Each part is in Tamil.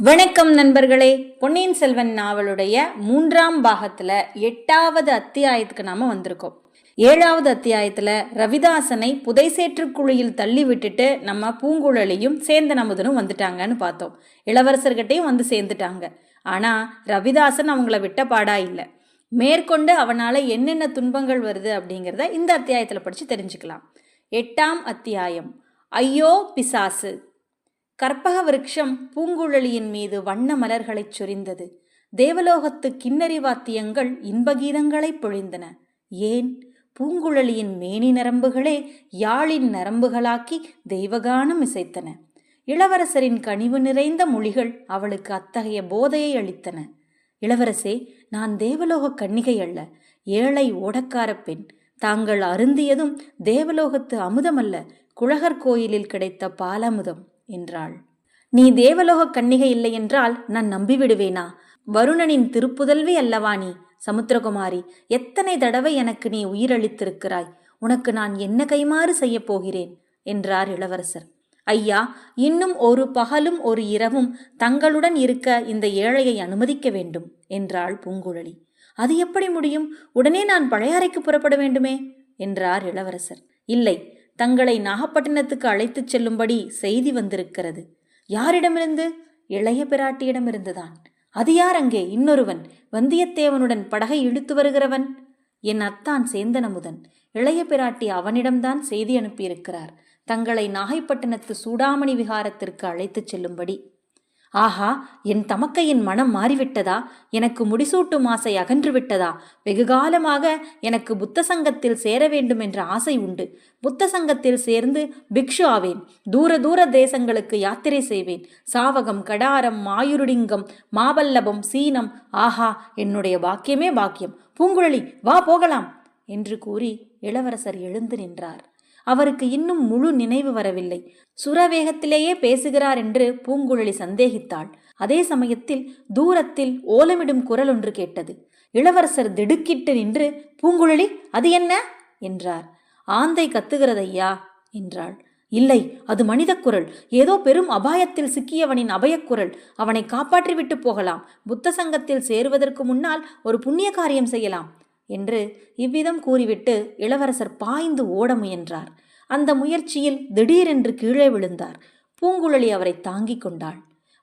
வணக்கம் நண்பர்களே. பொன்னியின் செல்வன் நாவலுடைய மூன்றாம் பாகத்துல எட்டாவது அத்தியாயத்துக்கு நாம வந்திருக்கோம். ஏழாவது அத்தியாயத்துல ரவிதாசனை புதைசேற்று குழியில் தள்ளி விட்டுட்டு நம்ம பூங்குழலியும் சேந்தன் அமுதனும் வந்துட்டாங்கன்னு பார்த்தோம். இளவரசர்கிட்டையும் வந்து சேர்ந்துட்டாங்க. ஆனா ரவிதாசன் அவங்கள விட்ட பாடா இல்லை. மேற்கொண்டு அவனால என்னென்ன துன்பங்கள் வருது அப்படிங்கிறத இந்த அத்தியாயத்துல படிச்சு தெரிஞ்சுக்கலாம். எட்டாம் அத்தியாயம். ஐயோ பிசாசு. கற்பக விருட்சம் பூங்குழலியின் மீது வண்ண மலர்களைச் சொரிந்தது. தேவலோகத்து கிண்ணறி வாத்தியங்கள் இன்பகீதங்களைப் பொழிந்தன. ஏன்? பூங்குழலியின் மேனி நரம்புகளே யாழின் நரம்புகளாக்கி தெய்வகானம் இசைத்தன. இளவரசரின் கனிவு நிறைந்த மொழிகள் அவளுக்கு அத்தகைய போதையை அளித்தன. இளவரசே நான் தேவலோக கன்னிகை அல்ல ஏழை ஓடக்காரப் பெண். தாங்கள் அருந்தியதும் தேவலோகத்து அமுதமல்ல குழகர் கோயிலில் கிடைத்த பாலமுதம். என்றாள். நீ தேவலோக கன்னிகை இல்லை என்றால் நான் நம்பிவிடுவேனா? வருணனின் திருப்புதல்வி அல்லவா நீ சமுத்திரகுமாரி? எத்தனை தடவை எனக்கு நீ உயிரளித்திருக்கிறாய்? உனக்கு நான் என்ன கைமாறு செய்யப் போகிறேன்? என்றார் இளவரசர். ஐயா இன்னும் ஒரு பகலும் ஒரு இரவும் தங்களுடன் இருக்க இந்த ஏழையை அனுமதிக்க வேண்டும் என்றாள் பூங்குழலி. அது எப்படி முடியும்? உடனே நான் பழையாறைக்கு புறப்பட வேண்டுமே? என்றார் இளவரசர். இல்லை தங்களை நாகப்பட்டினத்துக்கு அழைத்துச் செல்லும்படி செய்தி வந்திருக்கிறது. யாரிடமிருந்து? இளைய பிராட்டியிடமிருந்துதான். அது யார் அங்கே? இன்னொருவன். வந்தியத்தேவனுடன் படகை இழுத்து வருகிறவன்? என் அத்தான் சேந்தனமுதன். இளைய பிராட்டி அவனிடம்தான் செய்தி அனுப்பியிருக்கிறார். தங்களை நாகைப்பட்டினத்து சூடாமணி விகாரத்திற்கு அழைத்துச் செல்லும்படி. ஆஹா என் தமக்கையின் மனம் மாறிவிட்டதா? எனக்கு முடிசூட்டும் ஆசை அகன்று விட்டதா வெகுகாலமாக எனக்கு புத்த சங்கத்தில் சேர வேண்டும் என்ற ஆசை உண்டு. புத்த சங்கத்தில் சேர்ந்து பிக்ஷு ஆவேன். தூர தூர தேசங்களுக்கு யாத்திரை செய்வேன். சாவகம் கடாரம் மாயுருடிங்கம் மாபல்லபம் சீனம். ஆஹா என்னுடைய பாக்கியமே பாக்கியம். பூங்குழலி வா போகலாம்! என்று கூறி இளவரசர் எழுந்து நின்றார். அவருக்கு இன்னும் முழு நினைவு வரவில்லை. சுரவேகத்திலேயே பேசுகிறார் என்று பூங்குழலி சந்தேகித்தாள். அதே சமயத்தில் தூரத்தில் ஓலமிடும் குரல் ஒன்று கேட்டது. இளவரசர் திடுக்கிட்டு நின்று பூங்குழலி அது என்ன? என்றார். ஆந்தை கத்துகிறதையா? என்றாள். இல்லை அது மனித குரல். ஏதோ பெரும் அபாயத்தில் சிக்கியவனின் அபயக்குரல் அவனை காப்பாற்றிவிட்டு போகலாம். புத்த சங்கத்தில் சேருவதற்கு முன்னால் ஒரு புண்ணிய காரியம் செய்யலாம். என்று இவ்விதம் கூறிவிட்டு இளவரசர் பாய்ந்து ஓட முயன்றார். அந்த முயற்சியில் திடீரென்று கீழே விழுந்தார். பூங்குழலி அவரை தாங்கிக் கொண்டாள்.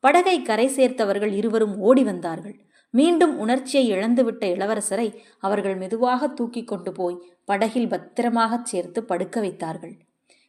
படகை கரை சேர்த்தவர்கள் இருவரும் ஓடி வந்தார்கள். மீண்டும் உணர்ச்சியை இழந்துவிட்ட இளவரசரை அவர்கள் மெதுவாக தூக்கி கொண்டு போய் படகில் பத்திரமாகச் சேர்த்து படுக்க வைத்தார்கள்.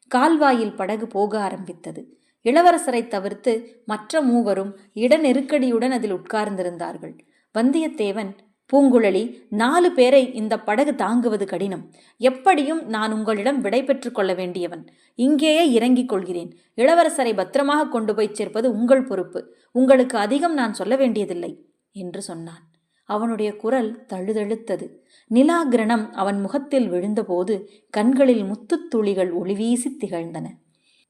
கால்வாயில் படகு போக ஆரம்பித்தது. இளவரசரை தவிர்த்து மற்ற மூவரும் இட நெருக்கடியுடன் அதில் உட்கார்ந்திருந்தார்கள். வந்தியத்தேவன் பூங்குழலி நாலு பேரை இந்த படகு தாங்குவது கடினம். எப்படியும் நான் உங்களிடம் விடை கொள்ள வேண்டியவன். இங்கேயே இறங்கிக் கொள்கிறேன். இளவரசரை பத்திரமாக கொண்டு போய் சேர்ப்பது உங்கள் பொறுப்பு. உங்களுக்கு அதிகம் நான் சொல்ல வேண்டியதில்லை என்று சொன்னான். அவனுடைய குரல் தழுதழுத்தது. நிலாகிரணம் அவன் முகத்தில் விழுந்தபோது கண்களில் முத்துத் துளிகள் ஒளிவீசி திகழ்ந்தன.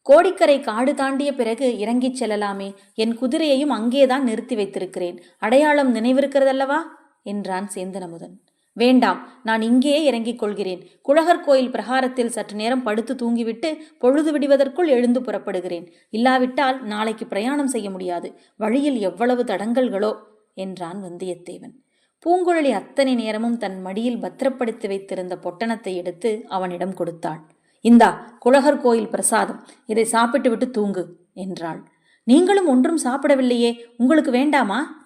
கோடிக்கரை காடு தாண்டிய பிறகு இறங்கிச் செல்லலாமே என் குதிரையையும் அங்கேதான் நிறுத்தி வைத்திருக்கிறேன். அடையாளம் நினைவிருக்கிறதல்லவா? என்றான் சேந்தனமுதன். வேண்டாம் நான் இங்கேயே இறங்கிக் கொள்கிறேன். குழகர் கோயில் பிரகாரத்தில் சற்று நேரம் படுத்து தூங்கிவிட்டு பொழுது விடுவதற்குள் எழுந்து புறப்படுகிறேன். இல்லாவிட்டால் நாளைக்கு பிரயாணம் செய்ய முடியாது. வழியில் எவ்வளவு தடங்கல்களோ என்றான் வந்தியத்தேவன். பூங்குழலி அத்தனை நேரமும் தன் மடியில் பத்திரப்படுத்தி வைத்திருந்த பொட்டணத்தை எடுத்து அவனிடம் கொடுத்தாள். இந்தா குழகர் கோயில் பிரசாதம். இதை சாப்பிட்டு விட்டு தூங்கு என்றாள். நீங்களும் ஒன்றும் சாப்பிடவில்லையே. உங்களுக்கு வேண்டாமா?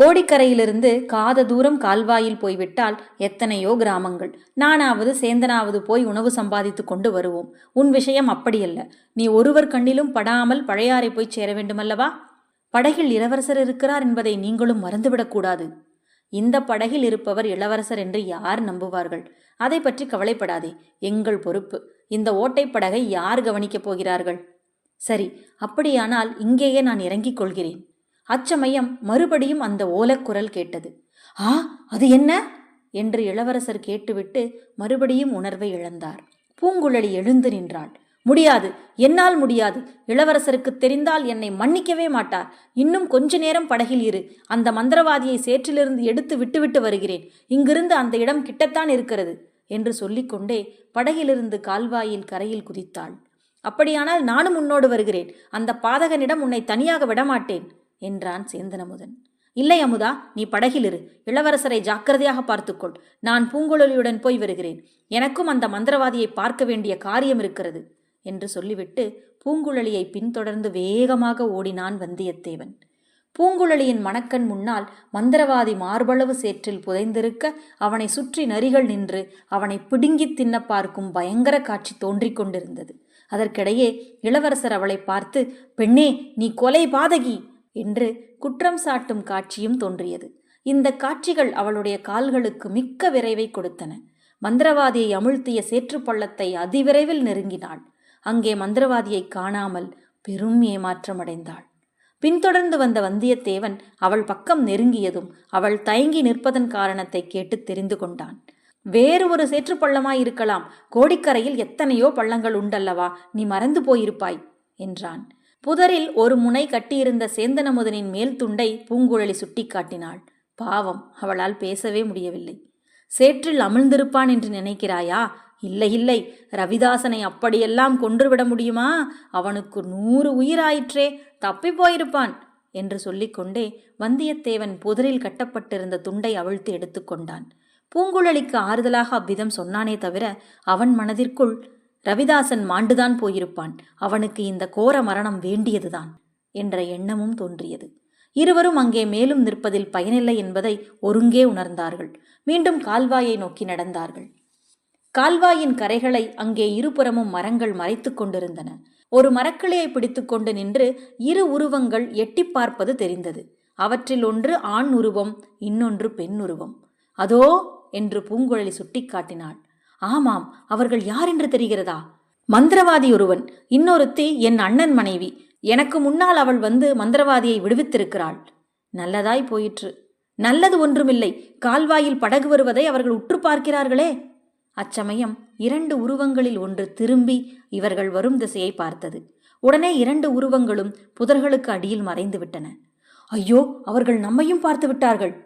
கோடிக்கரையிலிருந்து காத தூரம் கால்வாயில் போய்விட்டால் எத்தனையோ கிராமங்கள். நானாவது சேந்தனாவது போய் உணவு சம்பாதித்து கொண்டு வருவோம். உன் விஷயம் அப்படியல்ல. நீ ஒருவர் கண்ணிலும் படாமல் பழையாறை போய் சேர வேண்டுமல்லவா? படகில் இளவரசர் இருக்கிறார் என்பதை நீங்களும் மறந்துவிடக்கூடாது இந்த படகில் இருப்பவர் இளவரசர் என்று யார் நம்புவார்கள்? அதை பற்றி கவலைப்படாதே. எங்கள் பொறுப்பு. இந்த ஓட்டைப் படகை யார் கவனிக்கப் போகிறார்கள்? சரி அப்படியானால் இங்கேயே நான் இறங்கிக் கொள்கிறேன். அச்சமயம் மறுபடியும் அந்த ஓலக்குரல் கேட்டது. ஆ அது என்ன? என்று இளவரசர் கேட்டுவிட்டு மறுபடியும் உணர்வை இழந்தார். பூங்குழலி எழுந்து நின்றாள். முடியாது என்னால் முடியாது. இளவரசருக்கு தெரிந்தால் என்னை மன்னிக்கவே மாட்டார். இன்னும் கொஞ்ச நேரம் படகில் இரு. அந்த மந்திரவாதியை சேற்றிலிருந்து எடுத்து விட்டுவிட்டு வருகிறேன். இங்கிருந்து அந்த இடம் கிட்டத்தான் இருக்கிறது என்று சொல்லிக்கொண்டே படகிலிருந்து கால்வாயில் கரையில் குதித்தாள். அப்படியானால் நானும் உன்னோடு வருகிறேன். அந்த பாதகனிடம் உன்னை தனியாக விடமாட்டேன். என்றான் சேந்தனமுதன். இல்லை அமுதா நீ படகில் இரு. இளவரசரை ஜாக்கிரதையாக பார்த்துக்கொள். நான் பூங்குழலியுடன் போய் வருகிறேன். எனக்கும் அந்த மந்திரவாதியை பார்க்க வேண்டிய காரியம் இருக்கிறது என்று சொல்லிவிட்டு பூங்குழலியை பின்தொடர்ந்து வேகமாக ஓடினான் வந்தியத்தேவன். பூங்குழலியின் மணக்கண் முன்னால் மந்திரவாதி மார்பளவு சேற்றில் புதைந்திருக்க அவனை சுற்றி நரிகள் நின்று அவனை பிடுங்கித் தின்ன பார்க்கும் பயங்கர காட்சி தோன்றிக் கொண்டிருந்தது. அதற்கிடையே இளவரசர் அவளை பார்த்து பெண்ணே நீ கொலை பாதகி! என்று குற்றம் சாட்டும் காட்சியும் தோன்றியது. இந்த காட்சிகள் அவளுடைய கால்களுக்கு மிக்க விரைவை கொடுத்தன. மந்திரவாதியை அமிழ்த்திய சேற்றுப்பள்ளத்தை அதிவிரைவில் நெருங்கினாள். அங்கே மந்திரவாதியை காணாமல் பெரும் ஏமாற்றமடைந்தாள். பின்தொடர்ந்து வந்த வந்தியத்தேவன் அவள் பக்கம் நெருங்கியதும் அவள் தயங்கி நிற்பதன் காரணத்தை கேட்டு தெரிந்து கொண்டான். வேறு ஒரு சேற்றுப் பள்ளமாய் இருக்கலாம். கோடிக்கரையில் எத்தனையோ பள்ளங்கள் உண்டல்லவா? நீ மறந்து போயிருப்பாய் என்றான். புதரில் ஒரு முனை கட்டியிருந்த சேந்தனமுதனின் மேல் துண்டை பூங்குழலி சுட்டிக்காட்டினாள் பாவம் அவளால் பேசவே முடியவில்லை. சேற்றில் அமிழ்ந்திருப்பான் என்று நினைக்கிறாயா? இல்லை இல்லை. ரவிதாசனை அப்படியெல்லாம் கொன்றுவிட முடியுமா? அவனுக்கு நூறு உயிராயிற்றே தப்பி போயிருப்பான் என்று சொல்லிக்கொண்டே வந்தியத்தேவன் புதரில் கட்டப்பட்டிருந்த துண்டை அவிழ்த்து எடுத்துக்கொண்டான் பூங்குழலிக்கு ஆறுதலாக அவ்விதம் சொன்னானே தவிர அவன் மனதிற்குள் ரவிதாசன் மாண்டுதான் போயிருப்பான். அவனுக்கு இந்த கோர மரணம் வேண்டியதுதான் என்ற எண்ணமும் தோன்றியது. இருவரும் அங்கே மேலும் நிற்பதில் பயனில்லை என்பதை ஒருங்கே உணர்ந்தார்கள். மீண்டும் கால்வாயை நோக்கி நடந்தார்கள். கால்வாயின் கரைகளை அங்கே இருபுறமும் மரங்கள் மறைத்துக் கொண்டிருந்தன. ஒரு மரக்கிளையை பிடித்துக்கொண்டு நின்று இரு உருவங்கள் எட்டிப் பார்ப்பது தெரிந்தது. அவற்றில் ஒன்று ஆண் உருவம் இன்னொன்று பெண் உருவம். அதோ என்று பூங்குழலி சுட்டிக்காட்டினாள். ஆமாம் அவர்கள் யார் என்று தெரிகிறதா? மந்திரவாதி ஒருவன் இன்னொருத்தி என் அண்ணன் மனைவி. எனக்கு முன்னால் அவள் வந்து மந்திரவாதியை விடுவித்திருக்கிறாள். நல்லதாய் போயிற்று. நல்லது ஒன்றுமில்லை. கால்வாயில் படகு வருவதை அவர்கள் உற்று பார்க்கிறார்களே. அச்சமயம் இரண்டு உருவங்களில் ஒன்று திரும்பி இவர்கள் வரும் திசையை பார்த்தது. உடனே இரண்டு உருவங்களும் புதர்களுக்கு அடியில் மறைந்து விட்டன ஐயோ அவர்கள் நம்மையும் பார்த்து விட்டார்கள்.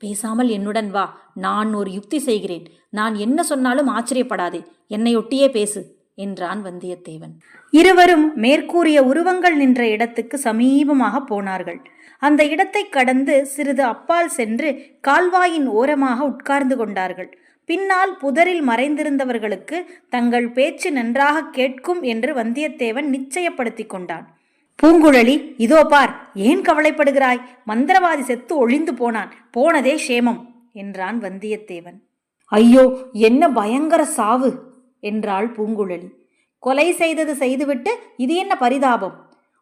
பேசாமல் என்னுடன் வா. நான் ஒரு யுக்தி செய்கிறேன். நான் என்ன சொன்னாலும் ஆச்சரியப்படாதே. என்னையொட்டியே பேசு என்றான் வந்தியத்தேவன். இருவரும் மேற்கூறிய உருவங்கள் நின்ற இடத்துக்கு சமீபமாக போனார்கள். அந்த இடத்தை கடந்து சிறிது அப்பால் சென்று கால்வாயின் ஓரமாக உட்கார்ந்து கொண்டார்கள். பின்னால் புதரில் மறைந்திருந்தவர்களுக்கு தங்கள் பேச்சு நன்றாக கேட்கும் என்று வந்தியத்தேவன் நிச்சயப்படுத்தி கொண்டான். பூங்குழலி இதோ பார் ஏன் கவலைப்படுகிறாய்? மந்திரவாதி செத்து ஒழிந்து போனான். போனதே சேமம் என்றான் வந்தியத்தேவன். ஐயோ என்ன பயங்கர சாவு என்றாள் பூங்குழலி. கொலை செய்தது செய்துவிட்டு இது என்ன பரிதாபம்?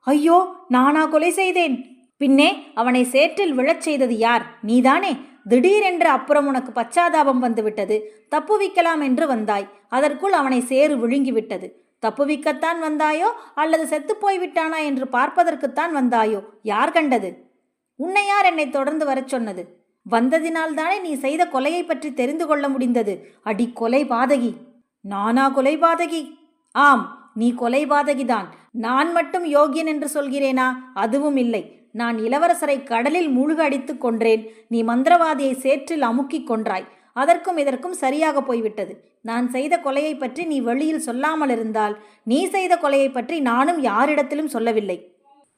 ஐயோ நானா கொலை செய்தேன். பின்னே அவனை சேற்றில் விழச் செய்தது யார்? நீதானே? திடீரென்று அப்புறம் உனக்கு பச்சாதாபம் வந்துவிட்டது. தப்புவிக்கலாம் என்று வந்தாய். அதற்குள் அவனை சேறு விழுங்கிவிட்டது. தப்புவிக்கத்தான் வந்தாயோ அல்லது செத்துப்போய் விட்டானா என்று பார்ப்பதற்குத்தான் வந்தாயோ? யார் கண்டது? உன்னை யார் என்னை தொடர்ந்து வரச் சொன்னது? வந்ததினால்தானே நீ செய்த கொலையை பற்றி தெரிந்து கொள்ள முடிந்தது. அடி கொலை பாதகி. நானா கொலை பாதகி? ஆம் நீ கொலை பாதகிதான். நான் மட்டும் யோகியன் என்று சொல்கிறேனா? அதுவும் இல்லை. நான் இளவரசரை கடலில் மூழ்க அடித்துக் கொன்றேன். நீ மந்திரவாதியை சேற்றில் அமுக்கிக் கொன்றாய். அதற்கும் இதற்கும் சரியாக போய்விட்டது. நான் செய்த கொலையை பற்றி நீ வெளியில் சொல்லாமல் இருந்தால் நீ செய்த கொலையை பற்றி நானும் யாரிடத்திலும் சொல்லவில்லை.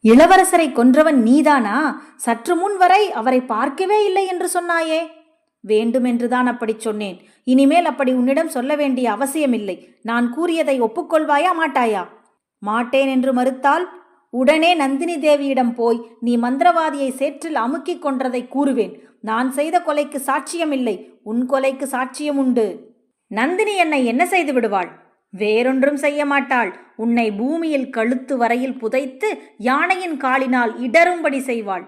இளவரசரை கொன்றவன் நீதானா? சற்று முன் வரை அவரை பார்க்கவே இல்லை என்று சொன்னாயே. வேண்டுமென்றுதான் அப்படி சொன்னேன். இனிமேல் அப்படி உன்னிடம் சொல்ல வேண்டிய அவசியமில்லை. நான் கூறியதை ஒப்புக்கொள்வாயா மாட்டாயா? மாட்டேன் என்று மறுத்தால் உடனே நந்தினி தேவியிடம் போய் நீ மந்திரவாதியை சேற்றில் அமுக்கிக் கொன்றதை கூறுவேன். நான் செய்த கொலைக்கு சாட்சியமில்லை உன் கொலைக்கு சாட்சியம் உண்டு நந்தினி என்னை என்ன செய்து விடுவாள்? வேறொன்றும் செய்ய மாட்டாள். உன்னை பூமியில் கழுத்து வரையில் புதைத்து யானையின் காலினால் இடரும்படி செய்வாள்.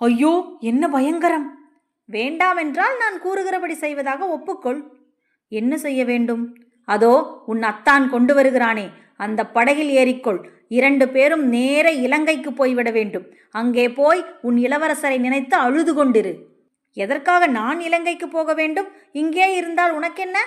ஐயோ என்ன பயங்கரம்! வேண்டாமென்றால் நான் கூறுகிறபடி செய்வதாக ஒப்புக்கொள். என்ன செய்ய வேண்டும்? அதோ உன் அத்தான் கொண்டு வருகிறானே. அந்த படகில் ஏறிக்கொள். இரண்டு பேரும் நேர இலங்கைக்கு போய்விட வேண்டும். அங்கே போய் உன் இளவரசரை நினைத்து அழுது கொண்டிரு. எதற்காக நான் இலங்கைக்கு போக வேண்டும்? இங்கே இருந்தால் உனக்கென்ன?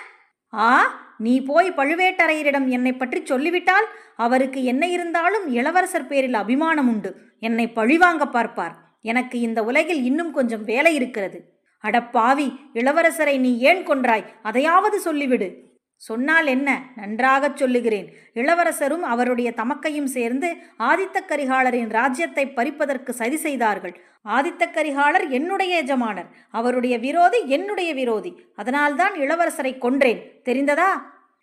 ஆ நீ போய் பழுவேட்டரையரிடம் என்னை பற்றி சொல்லிவிட்டால் அவருக்கு என்ன இருந்தாலும் இளவரசர் பேரில் அபிமானம் உண்டு. என்னை பழிவாங்க பார்ப்பார். எனக்கு இந்த உலகில் இன்னும் கொஞ்சம் வேலை இருக்கிறது. அடப்பாவி இளவரசரை நீ ஏன் கொன்றாய்? அதையாவது சொல்லிவிடு. சொன்னால் என்ன? நன்றாகச் சொல்லுகிறேன். இளவரசரும் அவருடைய தமக்கையும் சேர்ந்து ஆதித்த கரிகாலரின் ராஜ்யத்தை பறிப்பதற்கு சதி செய்தார்கள். ஆதித்த கரிகாலர் என்னுடைய எஜமானர். அவருடைய விரோதி என்னுடைய விரோதி. அதனால்தான் இளவரசரை கொன்றேன். தெரிந்ததா?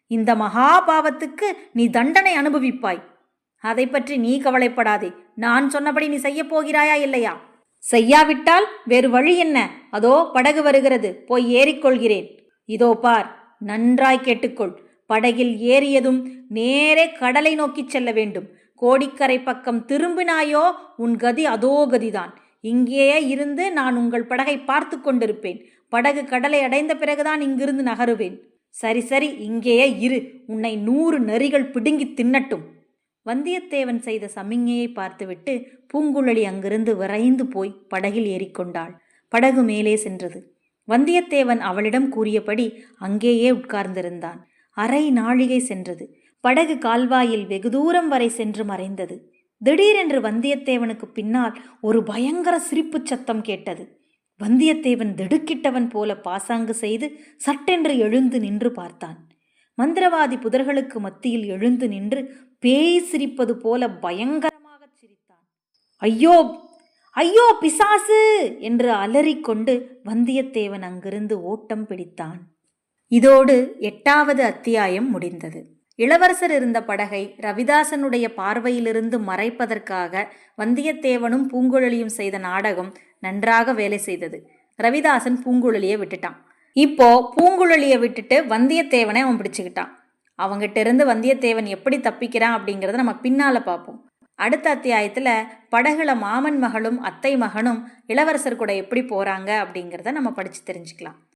இந்த மகாபாவத்துக்கு நீ தண்டனை அனுபவிப்பாய். அதை பற்றி நீ கவலைப்படாதே. நான் சொன்னபடி நீ செய்யப் போகிறாயா இல்லையா? செய்யாவிட்டால் வேறு வழி என்ன? அதோ படகு வருகிறது. போய் ஏறிக்கொள்கிறேன். இதோ பார். நன்றாய் கேட்டுக்கொள். படகில் ஏறியதும் நேரே கடலை நோக்கிச் செல்ல வேண்டும். கோடிக்கரை பக்கம் திரும்பினாயோ? உன் கதி அதோ கதிதான். இங்கேயே இருந்து நான் உங்கள் படகை பார்த்து கொண்டிருப்பேன். படகு கடலை அடைந்த பிறகுதான் இங்கிருந்து நகருவேன். சரி சரி இங்கேயே இரு. உன்னை நூறு நரிகள் பிடுங்கி தின்னட்டும். வந்தியத்தேவன் செய்த சமிஞ்ஞையை பார்த்துவிட்டு பூங்குழலி அங்கிருந்து விரைந்து போய் படகில் ஏறிக்கொண்டாள். படகு மேலே சென்றது. வந்தியத்தேவன் அவளிடம் கூறியபடி அங்கேயே உட்கார்ந்திருந்தான். அரை நாழிகை சென்றது. படகு கால்வாயில் வெகு தூரம் வரை சென்று மறைந்தது. திடீரென்று வந்தியத்தேவனுக்கு பின்னால் ஒரு பயங்கர சிரிப்புச் சத்தம் கேட்டது. வந்தியத்தேவன் திடுக்கிட்டவன் போல பாசாங்கு செய்து சட்டென்று எழுந்து நின்று பார்த்தான். மந்திரவாதி புதர்களுக்கு மத்தியில் எழுந்து நின்று பேய் சிரிப்பது போல பயங்கரமாகச் சிரித்தான். ஐயோ! ஐயோ பிசாசு! என்று அலறிக்கொண்டு வந்தியத்தேவன் அங்கிருந்து ஓட்டம் பிடித்தான். இதோடு எட்டாவது அத்தியாயம் முடிந்தது. இளவரசர் இருந்த படகை ரவிதாசனுடைய பார்வையிலிருந்து மறைப்பதற்காக வந்தியத்தேவனும் பூங்குழலியும் செய்த நாடகம் நன்றாக வேலை செய்தது. ரவிதாசன் பூங்குழலியை விட்டுட்டான். இப்போ பூங்குழலியை விட்டுட்டு வந்தியத்தேவனை அவன் பிடிச்சுக்கிட்டான். அவங்கிட்ட இருந்து வந்தியத்தேவன் எப்படி தப்பிக்கிறான் அப்படிங்கிறத நம்ம பின்னால பார்ப்போம். அடுத்த அத்தியாயத்தில் படகுல மாமன் மகளும் அத்தை மகனும் இளவரசர் கூட எப்படி போகிறாங்க அப்படிங்கிறத நம்ம படித்து தெரிஞ்சுக்கலாம்.